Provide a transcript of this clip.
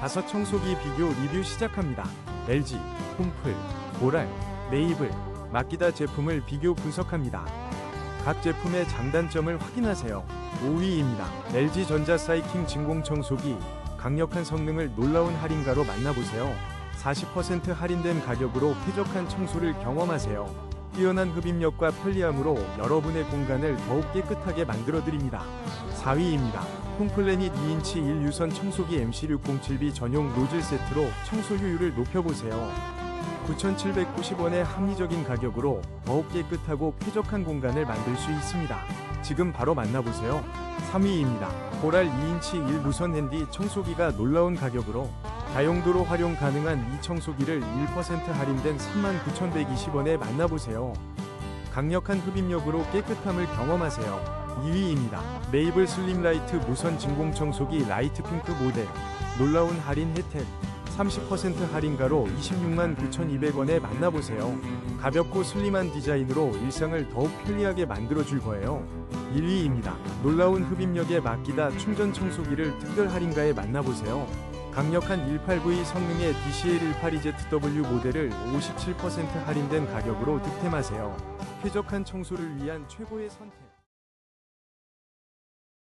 다섯 청소기 비교 리뷰 시작합니다. LG, 홈플, 보랄, 네이블, 마키다 제품을 비교 분석합니다. 각 제품의 장단점을 확인하세요. 5위입니다. LG전자 사이킹 진공 청소기 강력한 성능을 놀라운 할인가로 만나보세요. 40% 할인된 가격으로 쾌적한 청소를 경험하세요. 뛰어난 흡입력과 편리함으로 여러분의 공간을 더욱 깨끗하게 만들어 드립니다. 4위입니다. 홈플래닛 2인치 1유선 청소기 MC607B 전용 노즐 세트로 청소 효율을 높여보세요. 9,790원의 합리적인 가격으로 더욱 깨끗하고 쾌적한 공간을 만들 수 있습니다. 지금 바로 만나보세요. 3위입니다. 보랄 2인치 1무선 핸디 청소기가 놀라운 가격으로 다용도로 활용 가능한 이 청소기를 1% 할인된 39,120원에 만나보세요. 강력한 흡입력으로 깨끗함을 경험하세요. 2위입니다. 메이블 슬림라이트 무선 진공 청소기 라이트 핑크 모델. 놀라운 할인 혜택. 30% 할인가로 26만 9,200원에 만나보세요. 가볍고 슬림한 디자인으로 일상을 더욱 편리하게 만들어줄 거예요. 1위입니다. 놀라운 흡입력에 맡기다 충전 청소기를 특별 할인가에 만나보세요. 강력한 18V 성능의 DCL182ZW 모델을 57% 할인된 가격으로 득템하세요. 쾌적한 청소를 위한 최고의 선택.